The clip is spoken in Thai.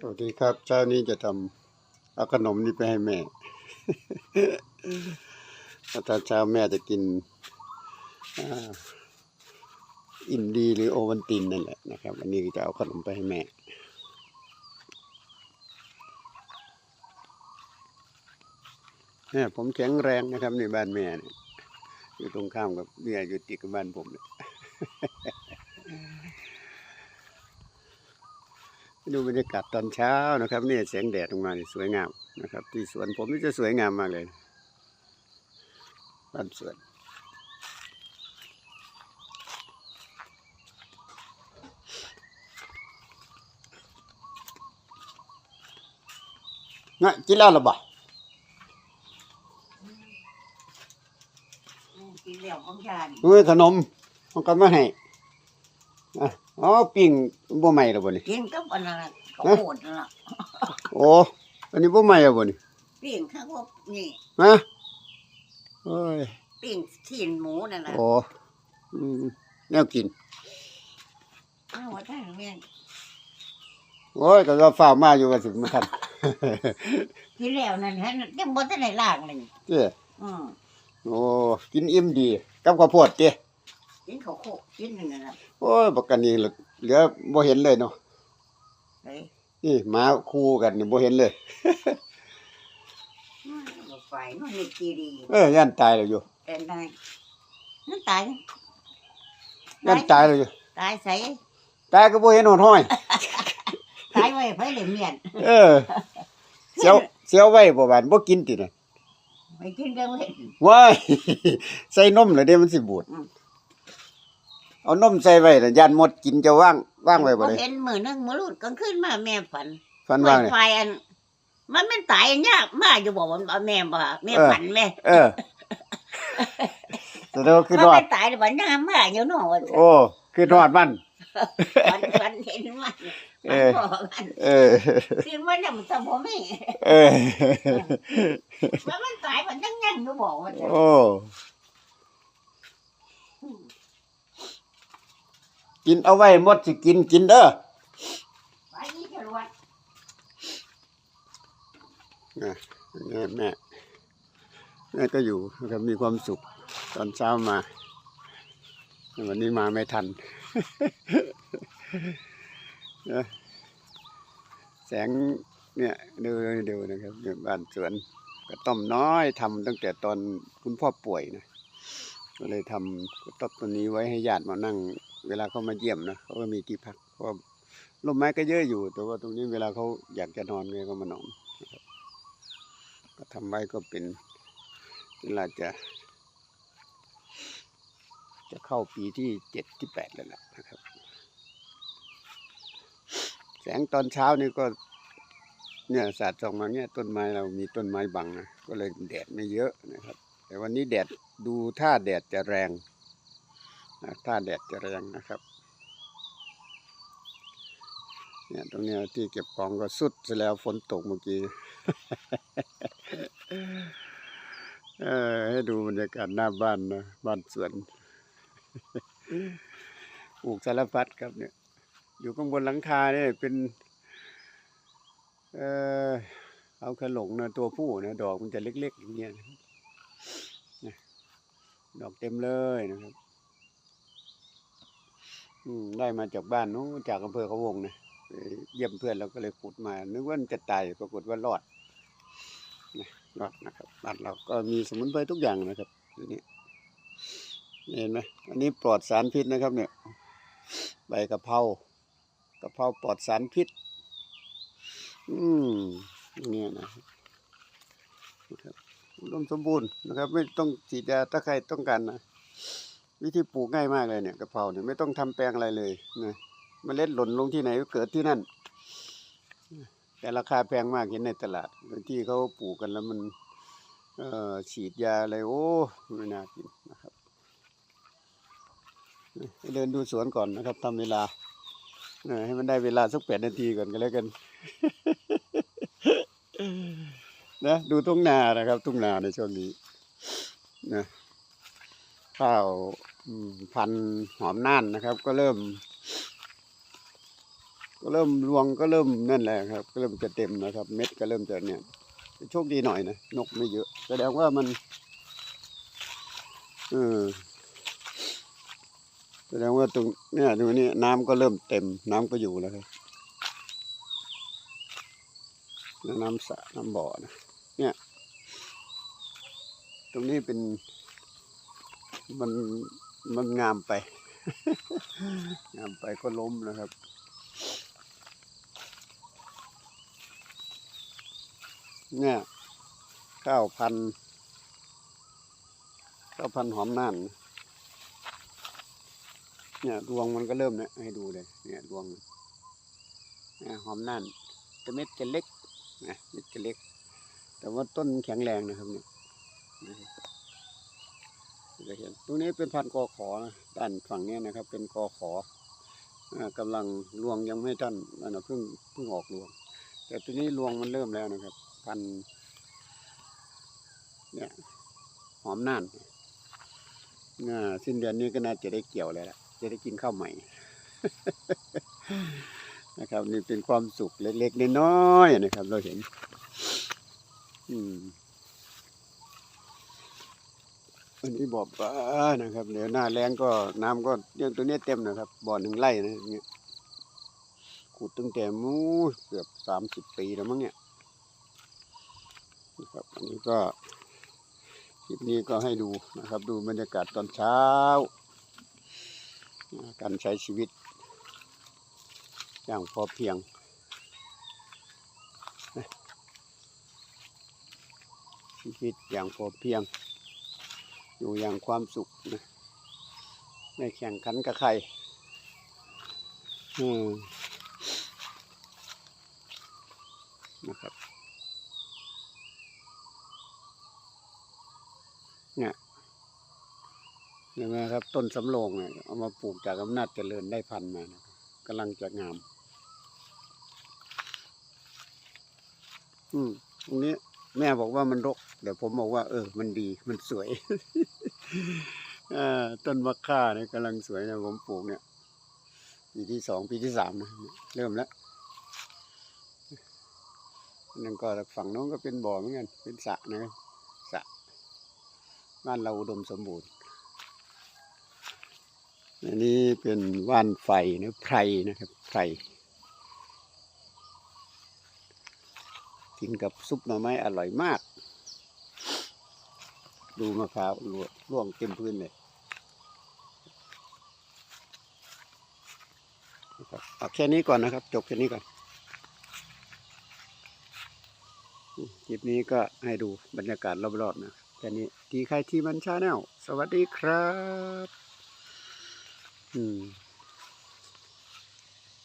สวัสดีครับเช้านี้จะทำเอาขนมนี้ไปให้แม่แล้วตอนเช้าแม่จะกินอินดีหรือโอวันตินนั่นแหละนะครับวันนี้จะเอาขนมไปให้แม่เนี่ยผมแข็งแรงนะครับในบ้านแม่เนี่ยอยู่ตรงข้ามกับเมียอยู่ติดกับบ้านผมเนี่ย ดูบรรยากาศตอนเช้านะครับเนี่ยแสงแดดออกมานี่สวยงามนะครับ ที่สวนผมนี่จะสวยงามมากเลยบ้านสวนน่ะกินแล้วหรือเปล่ากินแล้วของชาติเฮ้ยขนมมันก็มาให้อะ อ๋อปิ้งบ่ใหม่แล้วบ่นี่กินกับอันนั้นน่ะเขาโหดนั่นล่ะโอ้อันนี้บ่ใหม่แล้วบ่นี่ปิ้งข้าวพวกนี่ฮะโอ้ยปิ้งชิ้นหมูนั่นน่ะโอ้อืมแนวกินเอาว่าท่านแม่นโอ้ยก็ก็ฝ้าวมาอยู่ว่าสิมาทันกินแล้วนั่นฮะยังบ่ทันได้ล้างเลยเจ้อืมโอ้กินอิ่มดีกับข้าวโพดเจ้ กินข้าวโคกกินนั่นน่ะโอ้ยบักกันนี่เหลือบ่เห็นเลยเนาะเฮ้ยนี่หมาคู่กันนี่บ่เห็นเลย บ่ไฟมันนี่กีดีเออย่านตายแล้วอยู่แต่ได้นั่นตายย่านตายแล้วอยู่ตายใส่ตายก็บ่เห็นหอดห้อย ตายไว้ไผเลยเมียนเออเสียวเสียวไว้บ่บานบ่กินติน่ะไปกินกันเว้ยว้าย ใส่นมแล้วเด้มันสิบูดอืม เอานมใส่ไว้น่ะย่านหมดกินจะว่างว่างไว้บ่บ่ได้เห็นมื้อนึงมื้อรุ่นกลางคืนมาแม่ฝันฟันว่างไวเนี่ยไฟอัน มันแม่นตายอันยากมาอยู่บอกว่าเอาแม่บ่แม่เออฝันแม่เออแต่เดี๋ยวคือมันรอดไม่ตายแต่ว่าน้ำมาอยู่เนาะว่าโอ้คือรอดมันฝันฝันเห็นมันเอฝันอบอกกันเออคือมันน่ะมันจะบ่แม่เออว่ามันตายมันยังยังอยู่บอกว่าโอ้ กินเอาไว้หมดสิกินกินเด้อไปนี่จรวดนะแม่แม่แม่ก็อยู่นะครับมีความสุขตอนเช้ามา วันนี้มาไม่ทันนะแสงเนี่ยดูดูนะครับอยู่บ้านสวนกระต้อมน้อยทำตั้งแต่ตอนคุณพ่อป่วยนะก็เลยทำกระต๊อบตัวนี้ไว้ให้ญาติมานั่ง เวลาเขามาเยี่ยมนะเขาก็มีที่พักเพราะว่าร่มไม้ก็เยอะอยู่ แต่ว่าตรงนี้เวลาเขาอยากจะนอนเนี่ยก็มานอนก็ทำไว้ก็เป็นเวลาจะ จะเข้าปีที่เจ็ดที่แปดแล้วล่ะนะครับ แสงตอนเช้านี่ก็ เนี่ยสาดส่องมาเนี่ยต้นไม้เรามีต้นไม้บังนะก็เลยแดดไม่เยอะนะครับ แต่วันนี้แดดดูท่าแดดจะแรง นะท่าแดดจะแรงนะครับ เนี่ยตรงนี้ที่เก็บของก็สุดเสแล้วฝนตกเมื่อกี้ให้ดูบรรยากาศหน้าบ้านนะบ้านสวนปลูกสารพัดครับเนี่ย อยู่ข้างบนหลังคาเนี่ยเป็น เออเอาขลงนะตัวผู้นะดอกมันจะเล็กๆอย่างเงี้ยดอกเต็มเลยนะครับ ได้มาจากบ้านนู้นจากอำเภอเขาวงนะเยี่ยมเพื่อนเราก็เลยขุดมา นึกว่ามันจะตายปรากฏว่ารอดรอดนะครับบ้านเราก็มีสมุนไพรทุกอย่างนะครับทีนี้เห็นไหมอันนี้ปลอดสารพิษนะครับ เนี่ย ใบกะเพรากะเพราปลอดสารพิษ อืมเนี่ยนะครับนะครับอุดมสมบูรณ์นะครับ ไม่ต้องฉีดยาถ้าใครต้องการนะ วิธีปลูกง่ายมากเลยเนี่ยกะเพราเนี่ยไม่ต้องทำแปลงอะไรเลยนะเมล็ดหล่นลงที่ไหนก็เกิดที่นั่น แต่ราคาแพงมากเห็นในตลาดที่เขาปลูกกันแล้วมันฉีดยาอะไรโอ้ไม่น่ากินนะครับเดินดูสวนก่อนนะครับทำเวลาให้มันได้เวลาสักแปดนาทีก่อนก็แล้วกันนะดูทุ่งนานะครับ ทุ่งนาในช่วงนี้นะ ข้าวพันหอมน่านนะครับ ก็เริ่ม ก็เริ่มรวงก็เริ่มนั่นแหละครับ ก็เริ่มจะเต็มนะครับ เม็ดก็เริ่มจะเนี่ยโชคดีหน่อยนะนกไม่เยอะแสดงว่ามันเออแสดงว่าตรงเนี่ยตรงนี้น้ำก็เริ่มเต็ม น้ำก็อยู่แล้วครับน้ำสระน้ำบ่อนะเนี่ย ตรงนี้เป็น มันมันงามไป งามไปก็ล้มนะครับ เนี่ยข้าวพันข้าวพันหอมน่าน เนี่ยรวงมันก็เริ่มเนี่ยให้ดูเลย เนี่ยรวงเนี่ยหอมน่านแต่เม็ดจะเล็กนะเม็ดจะเล็ก แต่ว่าต้นแข็งแรงนะครับเนี่ย จะเห็นตรงนี้เป็นพันกอขอนะด้านฝั่งนี้นะครับ เป็นกอขออ่ากำลังรวงยังไม่ทันนั่นนะเพิ่งเพิ่งออกรวง แต่ตัวนี้รวงมันเริ่มแล้วนะครับ พันเนี่ยหอมน่านน่าสิ้นเดือนนี้ก็น่าจะได้เกี่ยวแล้วล่ะจะได้กินข้าวใหม่ นะครับ นี่เป็นความสุขเล็กๆน้อยๆนะครับ เราเห็น อืม อันนี้บ่อปลานะครับเดี๋ยวหน้าแรงก็น้ำก็เรื่องตัวนี้เต็มนะครับ บ่อหนึ่งไร่นะเนี่ยขุดตั้งแต่มูเกือบสามสิบปีแล้วมั้งเนี่ยนะครับอันนี้ก็คลิปนี้ก็ให้ดูนะครับ ดูบรรยากาศตอนเช้า การใช้ชีวิต อย่างพอเพียงชีวิตอย่างพอเพียง อยู่อย่างความสุขนะไม่แข่งขันกับใครอืมนะครับเนี่ยเห็นไหมครับ ต้นสำโรงเนี่ยเอามาปลูกจากอำนาจเจริญได้พันมานะกำลังจะงาม อืมตรงนี้แม่บอกว่ามันรก เดี๋ยวผมบอกว่า เออ มันดีมันสวยอต้นมะข่าเนี่ยกำลังสวยนะผมปลูกเนี่ยปีที่สองปีที่สามนะเริ่มแล้วนั่นก็ฝั่งน้นก็เป็นบ่อเหมือนกันเป็นสระนะครับสระบ้านเราอุดมสมบูรณ์อันนี้เป็นว่านไฟนะไพรนะครับไพรกินกับซุปหน่อไม้อร่อยมาก ดูมะพร้าวร่วงร่วงเต็มพื้นเลยนะครับเอาแค่นี้ก่อนนะครับ จบแค่นี้ก่อนคลิปนี้ก็ให้ดูบรรยากาศรอบๆนะแค่นี้ทีใครที่มันชาแนลสวัสดีครับ อืม